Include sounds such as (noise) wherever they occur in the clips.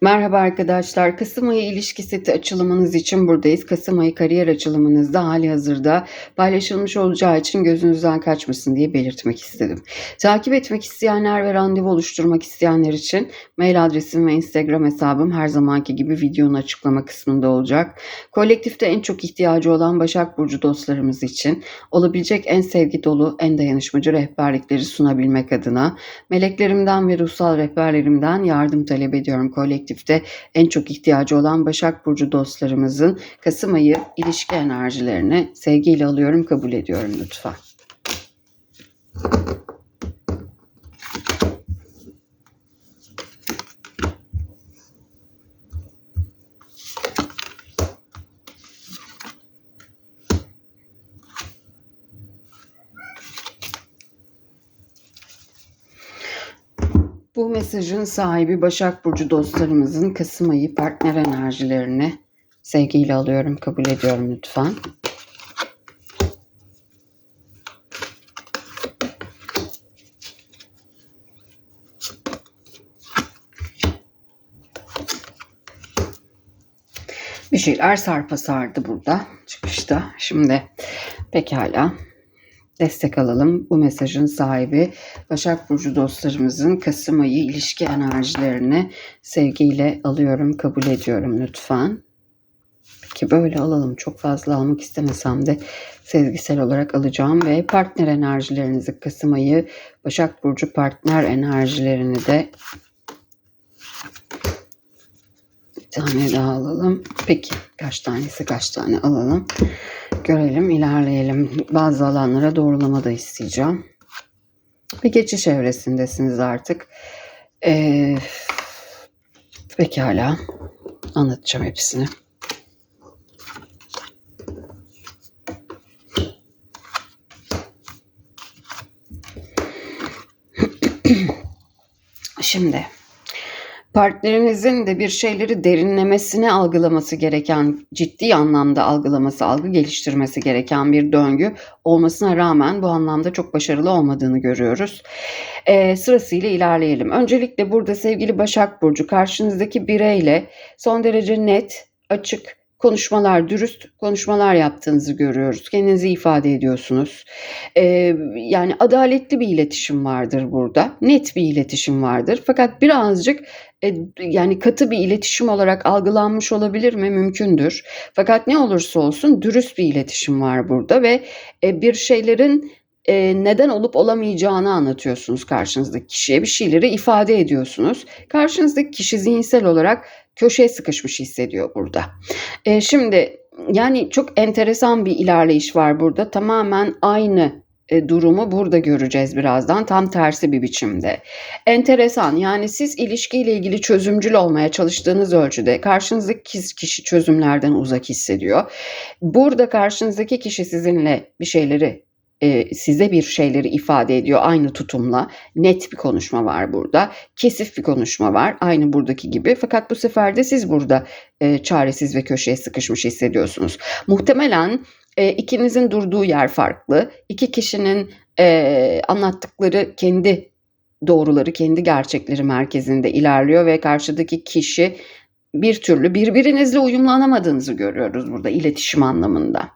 Merhaba arkadaşlar. Kasım ayı ilişki seti açılımınız için buradayız. Kasım ayı kariyer açılımınızda hali hazırda paylaşılmış olacağı için gözünüzden kaçmasın diye belirtmek istedim. Takip etmek isteyenler ve randevu oluşturmak isteyenler için mail adresim ve Instagram hesabım her zamanki gibi videonun açıklama kısmında olacak. Kolektifte en çok ihtiyacı olan Başak Burcu dostlarımız için olabilecek en sevgi dolu, en dayanışmacı rehberlikleri sunabilmek adına meleklerimden ve ruhsal rehberlerimden yardım talep ediyorum kolektifte en çok ihtiyacı olan Başak Burcu dostlarımızın Kasım ayı ilişki enerjilerini sevgiyle alıyorum, kabul ediyorum lütfen. Bu mesajın sahibi Başak Burcu dostlarımızın Kasım ayı partner enerjilerini sevgiyle alıyorum, kabul ediyorum lütfen. Bir şeyler sarpa sardı burada çıkışta. Şimdi pekala destek alalım. Bu mesajın sahibi Başak Burcu dostlarımızın Kasım ayı ilişki enerjilerini sevgiyle alıyorum, kabul ediyorum lütfen. Peki böyle alalım. Çok fazla almak istemesem de sezgisel olarak alacağım ve partner enerjilerinizi Kasım ayı Başak Burcu partner enerjilerini de bir tane daha alalım. Peki kaç tanesi kaç tane alalım. Görelim, ilerleyelim. Bazı alanlara doğrulama da isteyeceğim. Bir geçiş evresindesiniz artık. Ee, pekala. Anlatacağım hepsini. (clears throat) Şimdi partnerinizin de bir şeyleri derinlemesine algılaması gereken, ciddi anlamda algılaması, algı geliştirmesi gereken bir döngü olmasına rağmen bu anlamda çok başarılı olmadığını görüyoruz. Ee, sırasıyla ilerleyelim. Öncelikle burada sevgili Başak Burcu karşınızdaki bireyle son derece net, açık, konuşmalar, dürüst konuşmalar yaptığınızı görüyoruz. Kendinizi ifade ediyorsunuz. Ee, yani adaletli bir iletişim vardır burada. Net bir iletişim vardır. Fakat birazcık e, yani katı bir iletişim olarak algılanmış olabilir mi? Mümkündür. Fakat ne olursa olsun dürüst bir iletişim var burada ve e, bir şeylerin e, neden olup olamayacağını anlatıyorsunuz karşınızdaki kişiye. Bir şeyleri ifade ediyorsunuz. Karşınızdaki kişi zihinsel olarak köşeye sıkışmış hissediyor burada. E, şimdi yani çok enteresan bir ilerleyiş var burada. Tamamen aynı e, durumu burada göreceğiz birazdan tam tersi bir biçimde. Enteresan yani siz ilişkiyle ilgili çözümcül olmaya çalıştığınız ölçüde karşınızdaki kişi çözümlerden uzak hissediyor. Burada karşınızdaki kişi sizinle bir şeyleri e, size bir şeyleri ifade ediyor aynı tutumla. Net bir konuşma var burada. Kesif bir konuşma var aynı buradaki gibi. Fakat bu sefer de siz burada e, çaresiz ve köşeye sıkışmış hissediyorsunuz. Muhtemelen e, ikinizin durduğu yer farklı. İki kişinin e, anlattıkları kendi doğruları, kendi gerçekleri merkezinde ilerliyor ve karşıdaki kişi bir türlü birbirinizle uyumlanamadığınızı görüyoruz burada iletişim anlamında.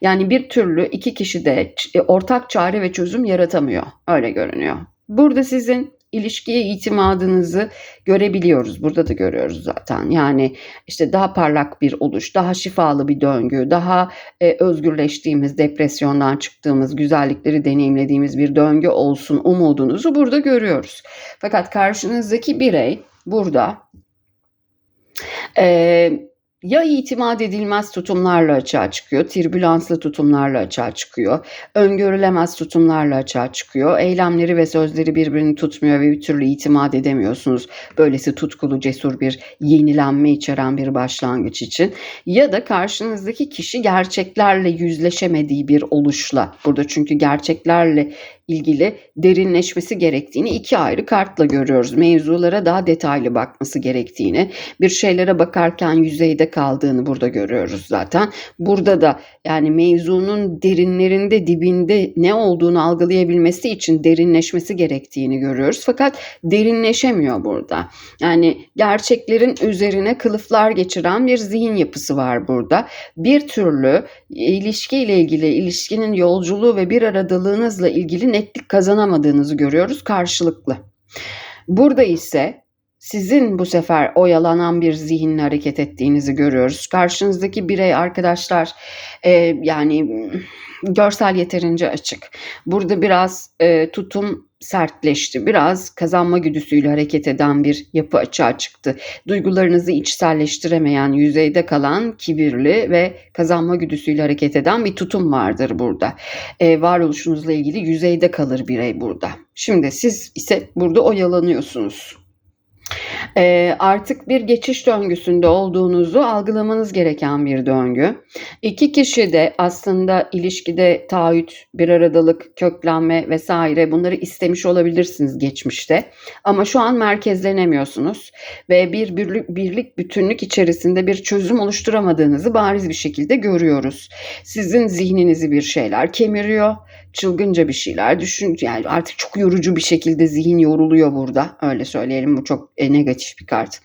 Yani bir türlü iki kişi de ortak çare ve çözüm yaratamıyor. Öyle görünüyor. Burada sizin ilişkiye itimadınızı görebiliyoruz. Burada da görüyoruz zaten. Yani işte daha parlak bir oluş, daha şifalı bir döngü, daha e, özgürleştiğimiz, depresyondan çıktığımız, güzellikleri deneyimlediğimiz bir döngü olsun umudunuzu burada görüyoruz. Fakat karşınızdaki birey burada ee, ya itimat edilmez tutumlarla açığa çıkıyor, tirbülanslı tutumlarla açığa çıkıyor, öngörülemez tutumlarla açığa çıkıyor, eylemleri ve sözleri birbirini tutmuyor ve bir türlü itimat edemiyorsunuz. Böylesi tutkulu, cesur bir yenilenme içeren bir başlangıç için. Ya da karşınızdaki kişi gerçeklerle yüzleşemediği bir oluşla, burada çünkü gerçeklerle ilgili derinleşmesi gerektiğini iki ayrı kartla görüyoruz. Mevzulara daha detaylı bakması gerektiğini, bir şeylere bakarken yüzeyde kaldığını burada görüyoruz zaten. Burada da yani mevzunun derinlerinde dibinde ne olduğunu algılayabilmesi için derinleşmesi gerektiğini görüyoruz. Fakat derinleşemiyor burada. Yani gerçeklerin üzerine kılıflar geçiren bir zihin yapısı var burada. Bir türlü ilişkiyle ilgili, ilişkinin yolculuğu ve bir aradalığınızla ilgili netlik kazanamadığınızı görüyoruz karşılıklı. Burada ise sizin bu sefer oyalanan bir zihinle hareket ettiğinizi görüyoruz. Karşınızdaki birey arkadaşlar e, yani görsel yeterince açık. Burada biraz e, tutum sertleşti. Biraz kazanma güdüsüyle hareket eden bir yapı açığa çıktı. Duygularınızı içselleştiremeyen, yüzeyde kalan, kibirli ve kazanma güdüsüyle hareket eden bir tutum vardır burada. E, varoluşunuzla ilgili yüzeyde kalır birey burada. Şimdi siz ise burada oyalanıyorsunuz. E, artık bir geçiş döngüsünde olduğunuzu algılamanız gereken bir döngü. İki kişi de aslında ilişkide taahhüt, bir aradalık, köklenme vesaire bunları istemiş olabilirsiniz geçmişte. Ama şu an merkezlenemiyorsunuz ve bir birlik bütünlük içerisinde bir çözüm oluşturamadığınızı bariz bir şekilde görüyoruz. Sizin zihninizi bir şeyler kemiriyor çılgınca bir şeyler düşün yani artık çok yorucu bir şekilde zihin yoruluyor burada öyle söyleyelim bu çok e, negatif bir kart.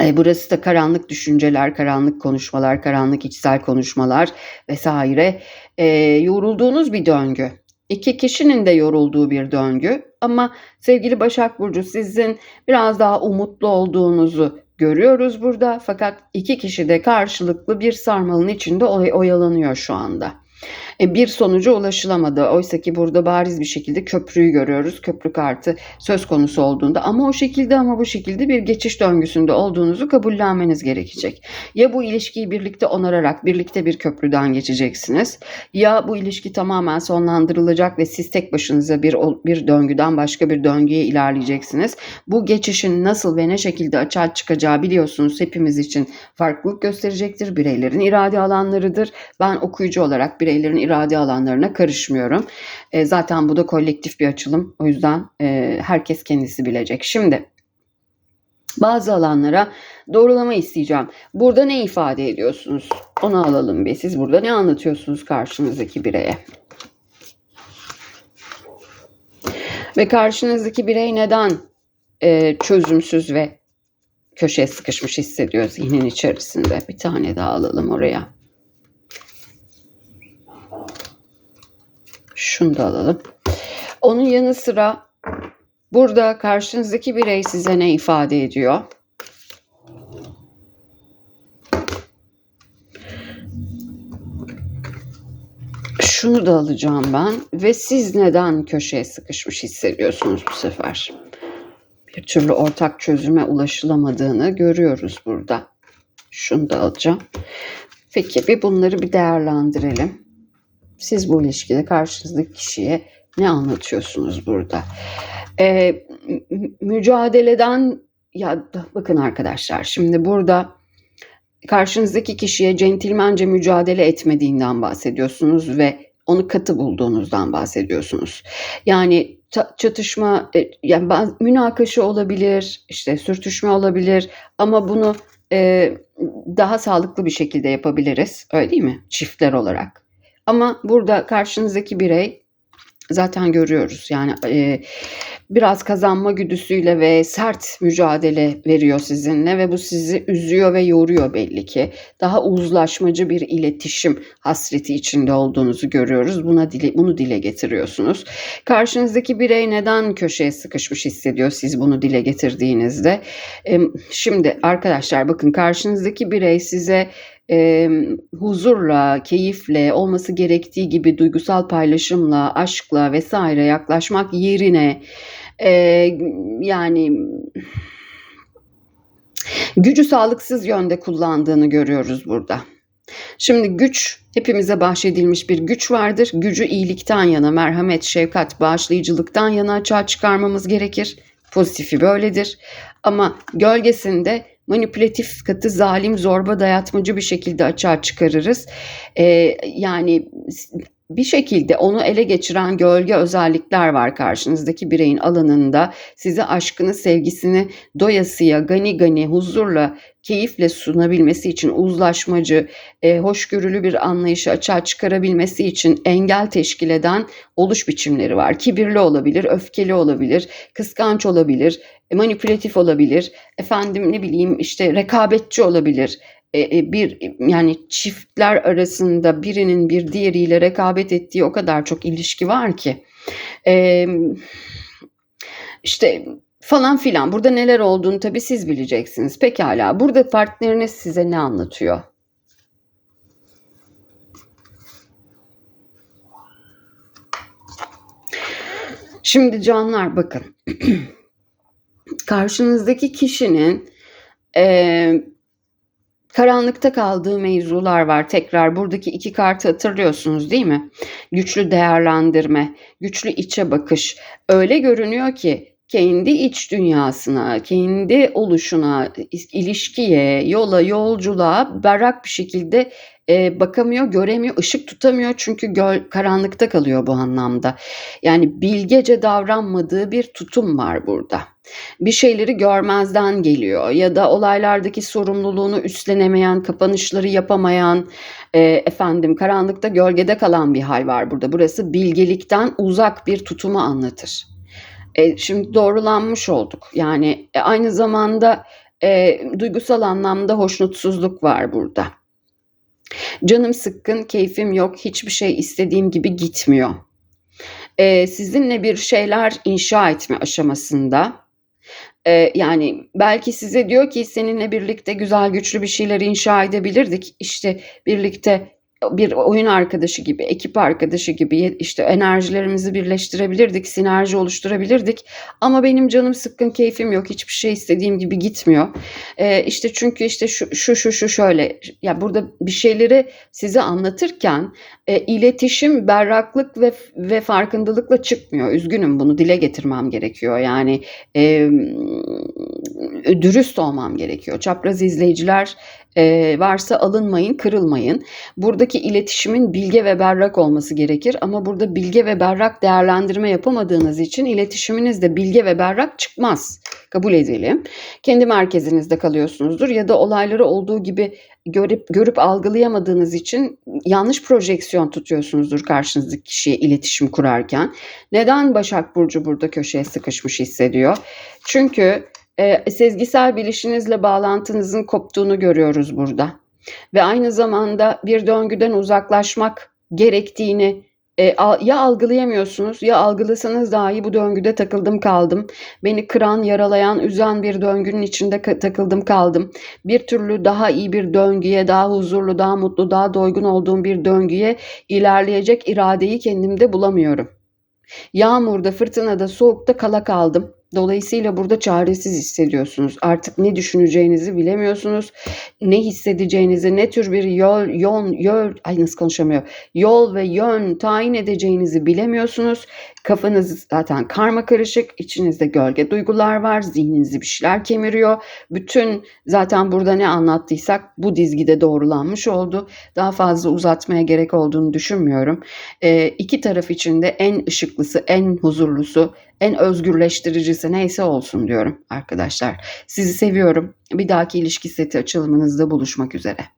E, burası da karanlık düşünceler, karanlık konuşmalar, karanlık içsel konuşmalar vesaire e, yorulduğunuz bir döngü. İki kişinin de yorulduğu bir döngü ama sevgili Başak Burcu sizin biraz daha umutlu olduğunuzu görüyoruz burada fakat iki kişi de karşılıklı bir sarmalın içinde oy- oyalanıyor şu anda. E, bir sonuca ulaşılamadı. Oysa ki burada bariz bir şekilde köprüyü görüyoruz. Köprü kartı söz konusu olduğunda ama o şekilde ama bu şekilde bir geçiş döngüsünde olduğunuzu kabullenmeniz gerekecek. Ya bu ilişkiyi birlikte onararak birlikte bir köprüden geçeceksiniz ya bu ilişki tamamen sonlandırılacak ve siz tek başınıza bir bir döngüden başka bir döngüye ilerleyeceksiniz. Bu geçişin nasıl ve ne şekilde açığa çıkacağı biliyorsunuz hepimiz için farklılık gösterecektir. Bireylerin irade alanlarıdır. Ben okuyucu olarak bireylerin irade alanlarına karışmıyorum. E, zaten bu da kolektif bir açılım. O yüzden e, herkes kendisi bilecek. Şimdi bazı alanlara doğrulama isteyeceğim. Burada ne ifade ediyorsunuz? Onu alalım bir. Siz burada ne anlatıyorsunuz karşınızdaki bireye? Ve karşınızdaki birey neden e, çözümsüz ve köşeye sıkışmış hissediyor zihnin içerisinde? Bir tane daha alalım oraya. Şunu da alalım. Onun yanı sıra burada karşınızdaki birey size ne ifade ediyor? Şunu da alacağım ben ve siz neden köşeye sıkışmış hissediyorsunuz bu sefer? Bir türlü ortak çözüme ulaşılamadığını görüyoruz burada. Şunu da alacağım. Peki bir bunları bir değerlendirelim. Siz bu ilişkide karşınızdaki kişiye ne anlatıyorsunuz burada? Ee, mücadeleden ya bakın arkadaşlar şimdi burada karşınızdaki kişiye centilmence mücadele etmediğinden bahsediyorsunuz ve onu katı bulduğunuzdan bahsediyorsunuz. Yani çatışma, e, yani münakaşa olabilir, işte sürtüşme olabilir ama bunu e, daha sağlıklı bir şekilde yapabiliriz. Öyle değil mi? Çiftler olarak. Ama burada karşınızdaki birey zaten görüyoruz. Yani e, biraz kazanma güdüsüyle ve sert mücadele veriyor sizinle ve bu sizi üzüyor ve yoruyor belli ki. Daha uzlaşmacı bir iletişim hasreti içinde olduğunuzu görüyoruz. Buna dile, bunu dile getiriyorsunuz. Karşınızdaki birey neden köşeye sıkışmış hissediyor siz bunu dile getirdiğinizde? E, şimdi arkadaşlar bakın karşınızdaki birey size e, huzurla, keyifle, olması gerektiği gibi duygusal paylaşımla, aşkla vesaire yaklaşmak yerine e, yani gücü sağlıksız yönde kullandığını görüyoruz burada. Şimdi güç hepimize bahşedilmiş bir güç vardır. Gücü iyilikten yana, merhamet, şefkat, bağışlayıcılıktan yana açığa çıkarmamız gerekir. Pozitifi böyledir. Ama gölgesinde manipülatif, katı, zalim, zorba, dayatmacı bir şekilde açığa çıkarırız. Ee, yani bir şekilde onu ele geçiren gölge özellikler var karşınızdaki bireyin alanında. Size aşkını, sevgisini doyasıya, gani gani, huzurla, keyifle sunabilmesi için uzlaşmacı, e, hoşgörülü bir anlayışı açığa çıkarabilmesi için engel teşkil eden oluş biçimleri var. Kibirli olabilir, öfkeli olabilir, kıskanç olabilir, manipülatif olabilir, efendim ne bileyim işte rekabetçi olabilir. E, e, bir yani çiftler arasında birinin bir diğeriyle rekabet ettiği o kadar çok ilişki var ki. E, işte falan filan. Burada neler olduğunu tabii siz bileceksiniz. Pekala. Burada partneriniz size ne anlatıyor? Şimdi canlar bakın. (clears throat) Karşınızdaki kişinin e, karanlıkta kaldığı mevzular var. Tekrar buradaki iki kartı hatırlıyorsunuz değil mi? Güçlü değerlendirme, güçlü içe bakış. Öyle görünüyor ki kendi iç dünyasına, kendi oluşuna, ilişkiye, yola, yolculuğa berrak bir şekilde e, bakamıyor, göremiyor, ışık tutamıyor çünkü göl, karanlıkta kalıyor bu anlamda. Yani bilgece davranmadığı bir tutum var burada. Bir şeyleri görmezden geliyor ya da olaylardaki sorumluluğunu üstlenemeyen, kapanışları yapamayan, e, efendim karanlıkta gölgede kalan bir hal var burada. Burası bilgelikten uzak bir tutumu anlatır. E, şimdi doğrulanmış olduk. Yani e, aynı zamanda e, duygusal anlamda hoşnutsuzluk var burada. Canım sıkkın, keyfim yok, hiçbir şey istediğim gibi gitmiyor. E, sizinle bir şeyler inşa etme aşamasında. E, yani belki size diyor ki seninle birlikte güzel güçlü bir şeyler inşa edebilirdik. İşte birlikte bir oyun arkadaşı gibi, ekip arkadaşı gibi işte enerjilerimizi birleştirebilirdik, sinerji oluşturabilirdik. Ama benim canım sıkkın, keyfim yok, hiçbir şey istediğim gibi gitmiyor. Ee, işte çünkü işte şu şu şu şu şöyle, ya burada bir şeyleri size anlatırken e, iletişim berraklık ve ve farkındalıkla çıkmıyor. Üzgünüm bunu dile getirmem gerekiyor. Yani e, dürüst olmam gerekiyor. Çapraz izleyiciler e, varsa alınmayın, kırılmayın. Buradaki iletişimin bilge ve berrak olması gerekir ama burada bilge ve berrak değerlendirme yapamadığınız için iletişiminiz de bilge ve berrak çıkmaz. Kabul edelim. Kendi merkezinizde kalıyorsunuzdur ya da olayları olduğu gibi görüp görüp algılayamadığınız için yanlış projeksiyon tutuyorsunuzdur karşınızdaki kişiye iletişim kurarken. Neden Başak Burcu burada köşeye sıkışmış hissediyor? Çünkü e, sezgisel bilişinizle bağlantınızın koptuğunu görüyoruz burada. Ve aynı zamanda bir döngüden uzaklaşmak gerektiğini e, ya algılayamıyorsunuz ya algılasanız dahi bu döngüde takıldım kaldım. Beni kıran, yaralayan, üzen bir döngünün içinde takıldım kaldım. Bir türlü daha iyi bir döngüye, daha huzurlu, daha mutlu, daha doygun olduğum bir döngüye ilerleyecek iradeyi kendimde bulamıyorum. Yağmurda, fırtınada, soğukta kala kaldım. Dolayısıyla burada çaresiz hissediyorsunuz. Artık ne düşüneceğinizi bilemiyorsunuz. Ne hissedeceğinizi, ne tür bir yol, yol, yol, ay nasıl konuşamıyor. Yol ve yön tayin edeceğinizi bilemiyorsunuz. Kafanız zaten karma karışık. içinizde gölge duygular var. Zihninizi bir şeyler kemiriyor. Bütün zaten burada ne anlattıysak bu dizgide doğrulanmış oldu. Daha fazla uzatmaya gerek olduğunu düşünmüyorum. E, iki taraf için de en ışıklısı, en huzurlusu, en özgürleştiricisi neyse olsun diyorum arkadaşlar. Sizi seviyorum. Bir dahaki ilişki seti açılımınızda buluşmak üzere.